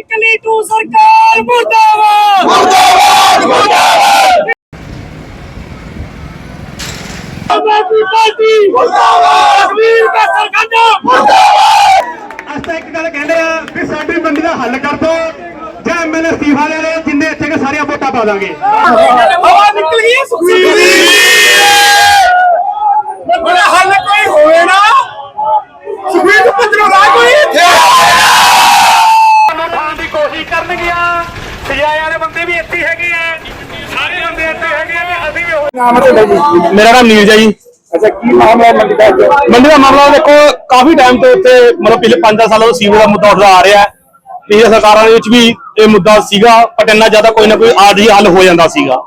ਨਿਕਲੀ ਤੂੰ ਸਰਕਾਰ ਮੁਰਦਾਬਾਦ! ਮੁਰਦਾਬਾਦ ਮੁਰਦਾਬਾਦ! ਆਬਾਦੀ ਪਾਰਟੀ! ਮੁਰਦਾਬਾਦ! ਵੀਰ ਦਾ ਸਰਕਾਂਡਾ ਮੁਰਦਾਬਾਦ! ਅਸੀਂ ਤਾਂ ਇੱਕ ਗੱਲ ਕਹਿੰਦੇ ਆ ਵੀ ਸਾਡੀ ਮੰਡੀ ਦਾ ਹੱਲ ਕਰ ਦੋ ਜਾਂ ਐਮਐਲਏ ਅਸਤੀਫਾ ਲੈ ਲੈ ਜਿੰਨੇ ਇੱਥੇ ਕੇ ਸਾਰੀਆਂ ਵੋਟਾਂ ਪਾ ਦਾਂਗੇ। ਹਵਾ ਨਿਕਲ ਗਈ ਸੁਖਬੀਰ ਦੀ ਬੜਾ ਹੱਲ ਕੋਈ ਹੋਵੇ ਨਾ ਸੁਖਬੀਰ ਤੋਂ ਪੰਜਰੋਂ ਲਾ ਕੋਈ ਖਾਣ ਦੀ ਕੋਸ਼ਿਸ਼ ਕਰਨਗੀਆਂ ਸਜਾਏ ਵਾਲੇ ਬੰਦੇ ਵੀ ਇੱਥੇ ਹੈਗੇ ਆ ਸਾਰੇ ਬੰਦੇ ਇੱਥੇ ਹੈਗੇ ਆ ਮੇਰਾ ਨਾਮ ਨੀਰਜ ਹੈ ਜੀ ਅੱਛਾ ਕੀ ਮਾਮਲਾ ਹੈ ਮੰਡੀ ਦਾ ਅੱਜ? ਮੰਡੀ ਦਾ ਮਾਮਲਾ ਦੇਖੋ ਕਾਫੀ ਟਾਈਮ ਤੋਂ ਇੱਥੇ ਮਤਲਬ ਪਿਛਲੇ 5 ਸਾਲਾਂ ਤੋਂ ਸੀਵਰ ਦਾ ਮੁੱਦਾ ਉੱਠਦਾ ਆ ਰਿਹਾ ਹੈ ਪਿਛਲੇ ਸਰਕਾਰਾਂ ਦੇ ਵਿੱਚ ਵੀ ਇਹ ਮੁੱਦਾ ਸੀਗਾ ਪਰ ਇੰਨਾ ਜ਼ਿਆਦਾ ਕੋਈ ਨਾ ਕੋਈ ਆਰਜੀ ਹੱਲ ਹੋ ਜਾਂਦਾ ਸੀਗਾ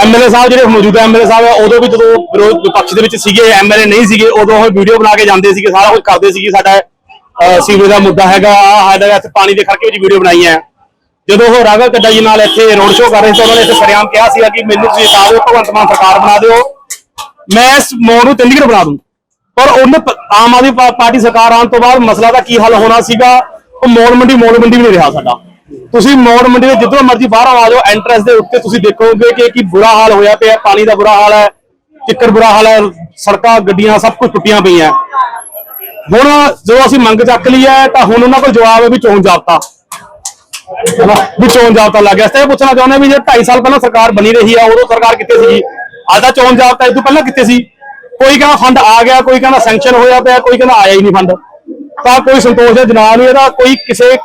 ਐਮਐਲਏ ਸਾਹਿਬ ਜਿਹੜੇ ਮੌਜੂਦਾ ਐਮਐਲਏ ਸਾਹਿਬ ਆ ਉਦੋਂ ਵੀ ਜਦੋਂ ਵਿਰੋਧ ਵਿਪਕਸ਼ ਦੇ ਵਿੱਚ ਸੀਗੇ ਐਮਐਲਏ ਨਹੀਂ ਸੀਗੇ ਉਦੋਂ ਉਹ ਵੀਡੀਓ ਬਣਾ ਕੇ ਜਾਂਦੇ ਸੀਗੇ ਸਾਰਾ ਕੁਝ ਕਰਦੇ ਸੀਗੇ ਸਾਡਾ ਅਹ, ਸੀਵਰ ਦਾ ਮੁੱਦਾ ਹੈਗਾ ਆਹ ਸਾਡਾ ਇੱਥੇ ਪਾਣੀ ਦੇ ਖੜਕੇ ਵਿੱਚ ਵੀਡੀਓ ਬਣਾਈਆਂ ਹੈ। ਜਦੋਂ ਉਹ ਰਾਘਵ ਕੱਡਾ ਜੀ ਨਾਲ ਇੱਥੇ ਰੋਡ ਸ਼ੋਅ ਕਰ ਰਹੇ ਸੀ ਉਹਨਾਂ ਨੇ ਇੱਥੇ ਸਰਿਆਮ ਕਿਹਾ ਸੀਗਾ ਕਿ ਮੈਨੂੰ ਤੁਸੀਂ ਜਿਤਾ ਦਿਓ ਭਗਵੰਤ ਮਾਨ ਸਰਕਾਰ ਬਣਾ ਦਿਓ। ਮੈਂ ਇਸ ਮੋੜ ਨੂੰ ਚੰਡੀਗੜ੍ਹ ਬਣਾ ਦੂੰ। ਪਰ ਉਹਨੇ ਆਮ ਆਦਮੀ ਪਾਰਟੀ ਸਰਕਾਰ ਆਉਣ ਤੋਂ ਬਾਅਦ ਮਸਲਾ ਦਾ ਕੀ ਹੱਲ ਹੋਣਾ ਸੀਗਾ, ਉਹ ਮੋੜ ਮੰਡੀ ਮੋੜ ਮੰਡੀ ਵੀ ਨਹੀਂ ਰਿਹਾ ਸਾਡਾ। ਤੁਸੀਂ ਮੋੜ ਮੰਡੀ ਦੇ ਜਿੱਧਰੋਂ ਮਰਜ਼ੀ ਬਾਹਰ ਆ ਜਾਓ ਐਂਟਰੈਂਸ ਦੇ ਉੱਤੇ ਤੁਸੀਂ ਦੇਖੋਗੇ ਕਿ ਕੀ ਬੁਰਾ ਹਾਲ ਹੋਇਆ ਪਿਆ, ਪਾਣੀ ਦਾ ਬੁਰਾ ਹਾਲ ਹੈ ਚਿੱਕੜ ਬੁਰਾ ਹਾਲ ਹੈ, ਸੜਕਾਂ, ਗੱਡੀਆਂ ਸਭ ਕੁਝ ਟੁੱਟੀਆਂ ਪਈਆਂ। ਹੁਣ ਜਦੋਂ ਅਸੀਂ ਮੰਗ ਚੱਕ ਲਈ ਹੈ, ਤਾਂ ਹੁਣ ਉਹਨਾਂ ਕੋਲ ਜਵਾਬ ਹੈ ਵੀ ਚੋਣ ਜਾਬਤਾ। ਵੀ ਚੋਣ ਜਾਬਤਾ ਲੱਗ ਗਿਆ। ਇਸ ਤੇ ਪੁੱਛਣਾ ਚਾਹੁੰਦੇ ਵੀ ਜੇ 2.5 ਸਾਲ ਪਹਿਲਾਂ ਸਰਕਾਰ ਬਣੀ ਰਹੀ ਆ, ਉਦੋਂ ਸਰਕਾਰ ਕਿੱਥੇ ਸੀਗੀ? ਅੱਜ ਦਾ ਚੋਣ ਜਾਬਤਾ ਇਹ ਤੋਂ ਪਹਿਲਾਂ ਕਿੱਥੇ ਸੀ? ਕੋਈ ਕਹਿੰਦਾ ਫੰਡ ਆ ਗਿਆ, ਕੋਈ ਕਹਿੰਦਾ ਸੈਂਕਸ਼ਨ ਹੋਇਆ ਪਿਆ, ਕੋਈ ਕਹਿੰਦਾ ਆਇਆ ਹੀ ਨਹੀਂ ਫੰਡ। ਤਾਂ ਕੋਈ ਸੰਤੋਸ਼ ਦਾ ਜਨਾਬ ਨਹੀਂ ਇਹਦਾ ਕੋਈ ਕਿਸੇ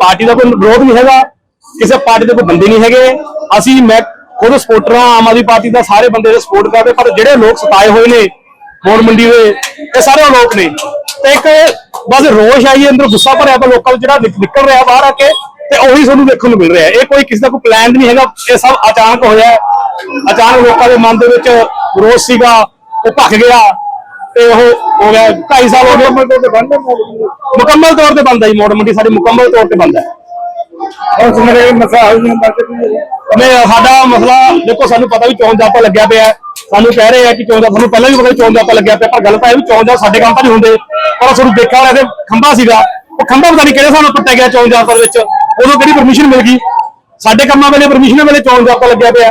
ਪਾਰਟੀ ਦਾ ਕੋਈ ਵਿਰੋਧ ਨਹੀਂ ਹੈਗਾ, ਕਿਸੇ ਪਾਰਟੀ ਦੇ ਕੋਈ ਬੰਦੇ ਨਹੀਂ ਹੈਗੇ। ਅਸੀਂ, ਮੈਂ ਖੁਦ ਸਪੋਰਟਰ ਹਾਂ, ਆਮ ਆਦਮੀ ਪਾਰਟੀ ਦਾ, ਸਾਰੇ ਬੰਦੇ ਦੇ ਸਪੋਰਟ ਕਰਦੇ, ਪਰ ਜਿਹੜੇ ਲੋਕ ਸਤਾਏ ਹੋਏ ਨੇ, ਮੋੜ ਮੰਡੀ ਦੇ, ਇਹ ਸਾਰੇ ਲੋਕ ਨੇ। ਤੇ ਇੱਕ ਬਸ ਰੋਸ਼ ਆਈ ਅੰਦਰ ਗੁੱਸਾ ਭਰਿਆ ਪਿਆ, ਲੋਕਾਂ ਨੂੰ ਜਿਹੜਾ ਨਿਕਲ ਰਿਹਾ ਬਾਹਰ ਆ ਕੇ ਤੇ ਉਹੀ ਸਾਨੂੰ ਦੇਖਣ ਨੂੰ ਮਿਲ ਰਿਹਾ ਇਹ ਕੋਈ ਕਿਸੇ ਦਾ ਕੋਈ ਪਲਾਨ ਨਹੀਂ ਹੈਗਾ। ਇਹ ਸਭ ਅਚਾਨਕ ਹੋਇਆ ਹੈ। ਅਚਾਨਕ ਲੋਕਾਂ ਦੇ ਮਨ ਦੇ ਵਿੱਚ ਰੋਸ਼ ਸੀਗਾ ਉਹ ਭੱਖ ਗਿਆ ਤੇ ਉਹ ਹੋ ਗਿਆ 2.5 ਸਾਲ ਹੋ ਗਏ। ਮੁਕੰਮਲ ਤੌਰ ਤੇ ਬੰਦ ਹੈ ਜੀ ਮੋੜ ਮੰਡੀ ਸਾਡੀ ਮੁਕੰਮਲ ਤੌਰ ਤੇ ਬੰਦ ਹੈ। ਹੁਣ ਸੁਣਦੇ ਮਸਾ ਹੱਲ ਨਹੀਂ ਹੁੰਦਾ ਕਿ ਮੈਂ ਸਾਡਾ ਮਸਲਾ ਦੇਖੋ ਸਾਨੂੰ ਪਤਾ ਵੀ ਚੋਣ ਜਾਪਾ ਲੱਗਿਆ ਪਿਆ ਹੈ। ਸਾਨੂੰ ਕਹਿ ਰਹੇ ਆ ਕਿ ਚੋਣ ਦਾ ਸਾਨੂੰ ਪਹਿਲਾਂ ਵੀ ਪਤਾ ਚੋਣ ਜਾਪਾ ਲੱਗਿਆ ਪਿਆ ਪਰ ਗੱਲ ਤਾਂ ਇਹ ਵੀ ਚੋਣ ਦਾ ਸਾਡੇ ਕੰਮ ਤਾਂ ਨਹੀਂ ਹੁੰਦੇ। ਪਰ ਸਾਨੂੰ ਦੇਖਿਆ ਹੋਇਆ ਤੇ ਖੰਭਾ ਸੀਗਾ। ਉਹ ਖੰਭਾ ਪਤਾ ਨਹੀਂ ਕਿਹੜੇ ਨਾਲ ਪੱਟਿਆ ਗਿਆ ਚੋਣ ਜਾਪਾ ਦੇ ਵਿੱਚ। ਉਦੋਂ ਕਿਹੜੀ ਪਰਮਿਸ਼ਨ ਮਿਲ ਗਈ? ਸਾਡੇ ਕੰਮਾਂ ਵੇਲੇ ਪਰਮਿਸ਼ਨ ਵੇਲੇ ਚੋਣ ਜਾਪਾ ਲੱਗਿਆ ਪਿਆ।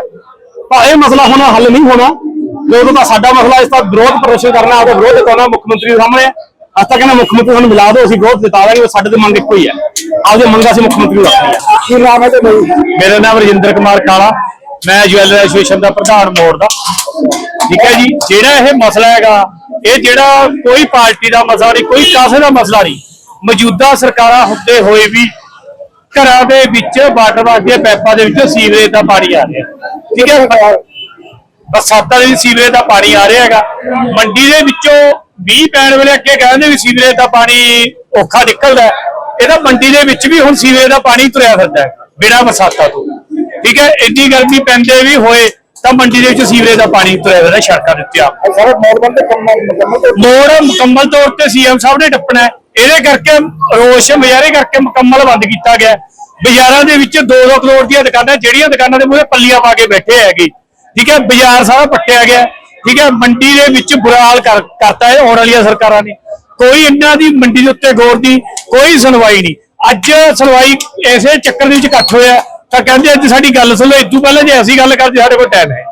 ਤਾਂ ਇਹ ਮਸਲਾ ਹੁਣ ਹੱਲ ਨਹੀਂ ਹੋਣਾ। ਜਦੋਂ ਤਾਂ ਸਾਡਾ ਮਸਲਾ ਇਸ ਦਾ ਵਿਰੋਧ ਪ੍ਰਦਰਸ਼ਨ ਕਰਨਾ ਉਹਦਾ ਵਿਰੋਧ ਕਰਨਾ ਮੁੱਖ ਮੰਤਰੀ ਦੇ ਸਾਹਮਣੇ ਅੱਜ ਤੱਕ ਕਹਿੰਦਾ ਮੁੱਖ ਮੰਤਰੀ ਸਾਨੂੰ ਮਿਲਾ ਦਿਓ ਅਸੀਂ ਵਿਰੋਧ ਜਿਤਾ ਦਾਂਗੇ ਸਾਡੇ ਤੇ ਮੰਗ ਇੱਕੋ ਹੀ ਹੈ। ਆਪਦੀ ਮੰਗਾਂ ਅਸੀਂ ਮੁੱਖ ਮੰਤਰੀ ਨੂੰ ਰੱਖਣੀ ਹੈ। ਕੀ ਨਾਮ ਹੈ ਤੇ ਬਈ ਮੇਰਾ ਨਾਮ ਰਜਿੰਦਰ ਕੁਮਾਰ ਕਾਲਾ। ਮੈਂ ਜਵੈਲਰ ਐਸੋਸੀਏਸ਼ਨ ਦਾ ਪ੍ਰਧਾਨ ਮੋੜ ਦਾ। ਠੀਕ ਹੈ ਜੀ? ਜਿਹੜਾ ਇਹ ਮਸਲਾ ਹੈਗਾ ਇਹ ਜਿਹੜਾ ਕੋਈ ਪਾਰਟੀ ਦਾ ਮਸਲਾ ਨਹੀਂ ਕੋਈ ਕਾਸੇ ਦਾ ਮਸਲਾ ਨਹੀਂ। ਮੌਜੂਦਾ ਸਰਕਾਰਾਂ ਹੁੰਦੇ ਹੋਏ ਵੀ ਘਰਾਂ ਦੇ ਵਿੱਚ ਵਾਟਰ ਵਾਸਤੇ ਪੈਪਾਂ ਦੇ ਵਿੱਚੋਂ ਸੀਵਰੇਜ ਦਾ ਪਾਣੀ ਆ ਰਿਹਾ। ਠੀਕ ਹੈ? ਬਰਸਾਤਾਂ ਦੇ ਸੀਵਰੇਜ ਦਾ ਪਾਣੀ ਆ ਰਿਹਾ ਹੈਗਾ। ਮੰਡੀ ਦੇ ਵਿੱਚੋਂ 20 ਪੈਣ ਵੇਲੇ ਅੱਗੇ ਕਹਿੰਦੇ ਵੀ ਸੀਵਰੇਜ ਦਾ ਪਾਣੀ ਔਖਾ ਨਿਕਲਦਾ। ਇਹਦਾ ਮੰਡੀ ਦੇ ਵਿੱਚ ਵੀ ਹੁਣ ਸੀਵਰੇਜ ਦਾ ਪਾਣੀ ਤੁਰਿਆ ਫਿਰਦਾ ਹੈ ਬਿਨਾਂ ਬਰਸਾਤਾਂ ਤੋਂ। ਠੀਕ ਹੈ? ਇੰਨੀ ਗਰਮੀ ਪੈਂਦੇ ਵੀ ਹੋਏ ਤਾਂ ਮੰਡੀ ਦੇ ਵਿੱਚ ਸੀਵਰੇਜ ਦਾ ਪਾਣੀ ਤੁਰਿਆ ਫਿਰਦਾ ਸੜਕਾਂ ਦੇ ਉੱਤੇ ਆ ਸਾਰਾ ਮੋੜ ਬੰਦੇ ਕੰਮ ਮੁਕੰਮਲ ਤੇ। ਮੋੜ ਮੁਕੰਮਲ ਤੌਰ ਤੇ ਸੀਐਮ ਸਾਹਿਬ ਨੇ ਟੱਪਣਾ ਹੈ। ਇਹਦੇ ਕਰਕੇ ਰੋਸ਼ ਮੁਜ਼ਾਹਰੇ ਕਰਕੇ ਮੁਕੰਮਲ ਬੰਦ ਕੀਤਾ ਗਿਆ। ਬਾਜ਼ਾਰਾਂ ਦੇ ਵਿੱਚ 2-2 ਕਰੋੜ ਦੀਆਂ ਦੁਕਾਨਾਂ, ਜਿਹੜੀਆਂ ਦੁਕਾਨਾਂ ਦੇ ਮੂਹਰੇ ਪੱਲੀਆਂ ਪਾ ਕੇ ਬੈਠੇ ਹੈਗੇ। ਠੀਕ ਹੈ, ਬਾਜ਼ਾਰ ਸਾਰਾ ਪੱਟਿਆ ਗਿਆ। ਠੀਕ ਹੈ, ਮੰਡੀ ਦੇ ਵਿੱਚ ਬੁਰਾ ਹਾਲ ਕਰ- ਕਰਤਾ ਹੈ ਆਉਣ ਵਾਲੀਆਂ ਸਰਕਾਰਾਂ ਨੇ। ਕੋਈ ਇਹਨਾਂ ਦੀ ਮੰਡੀ ਦੇ ਉੱਤੇ ਗੌਰ ਦੀ ਕੋਈ ਸੁਣਵਾਈ ਨਹੀਂ। ਅੱਜ ਸੁਣਵਾਈ ਐਸੇ ਚੱਕਰ ਦੇ ਵਿੱਚ ਇਕੱਠ ਹੋਇਆ। ਤਾਂ ਕਹਿੰਦੇ ਅੱਜ ਸਾਡੀ ਗੱਲ ਸੁਣੋ ਇਸ ਤੋਂ ਪਹਿਲਾਂ ਜੇ ਅਸੀਂ ਗੱਲ ਕਰਦੇ, ਸਾਡੇ ਕੋਲ ਟਾਈਮ ਹੈ।